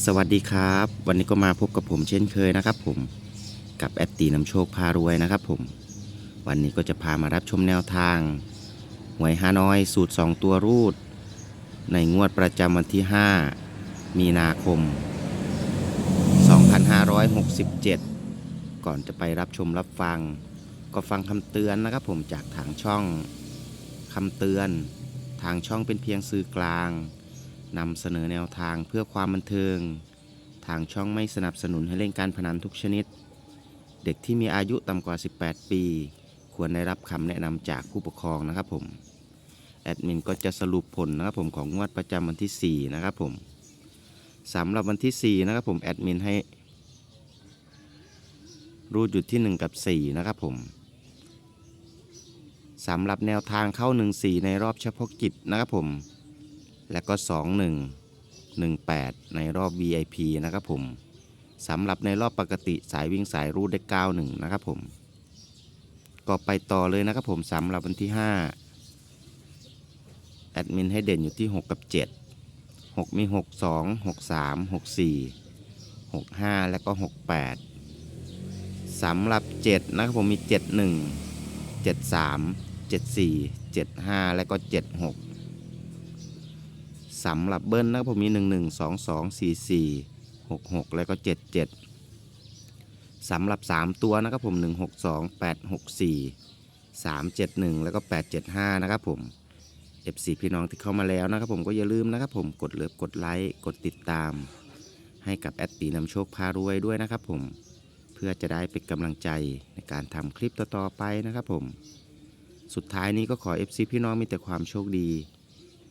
สวัสดีครับ วันนี้ก็มาพบกับผมเช่นเคยนะครับ ผมกับแอดตีนำโชคพารวยนะครับ ผม วันนี้ก็จะพามารับชมแนวทางหวยฮานอยสูตร 2 ตัวรูด ในงวดประจำวันที่ 5 มีนาคม 2567 ก่อนจะไปรับชมรับฟัง ก็ฟังคำเตือนนะครับ ผมจากทางช่องคำเตือน ทางช่องเป็นเพียงสื่อกลาง นำเสนอแนวทางเพื่อความบันเทิง ทางช่องไม่สนับสนุนให้เล่นการพนันทุกชนิด เด็กที่มีอายุต่ำกว่า 18 ปี ควรได้รับคำแนะนำจากผู้ปกครองนะครับผม แอดมินก็จะสรุปผลนะครับผมของงวดประจำวันที่ 4 นะครับผมสำหรับวันที่ 4 นะครับผมแอดมินให้ รูดอยู่ที่ 1 กับ 4 นะครับผมสำหรับแนวทางเข้า 1-4 ในรอบเฉพาะกิจนะครับผม และก็ 21 18 ในรอบ VIP นะครับผมสำหรับในรอบปกติสายวิ่งสายรูดได้ 91 นะครับผมก็ไปต่อเลยนะครับผมสำหรับวันที่ 5 แอดมินให้เด่นอยู่ที่ 6 กับ 7 6 มี 6 2 6 3 6 4 6 5 และก็ 68สำหรับ 7 นะครับผมมี 71 73 74 75 และก็ 76 สำหรับเบิ้ลนะครับผมมี 1 1 2 2 4 4 6 6 แล้วก็ 7 7สำหรับ 3 ตัวนะครับผม 1 6 2 8 6 4 3 7 1 แล้วก็ 8 7 5 นะครับผม F4 พี่น้องที่เข้ามาแล้วนะครับผมก็อย่าลืมนะครับผมกดเลิฟกดไลค์กดติดตาม ให้กับแอดตีนำโชคพารวยด้วยนะครับผมเพื่อจะได้เป็นกำลังใจในการทำคลิปต่อๆไปนะครับผม สุดท้ายนี้ก็ขอ FC พี่น้องมีแต่ความโชคดี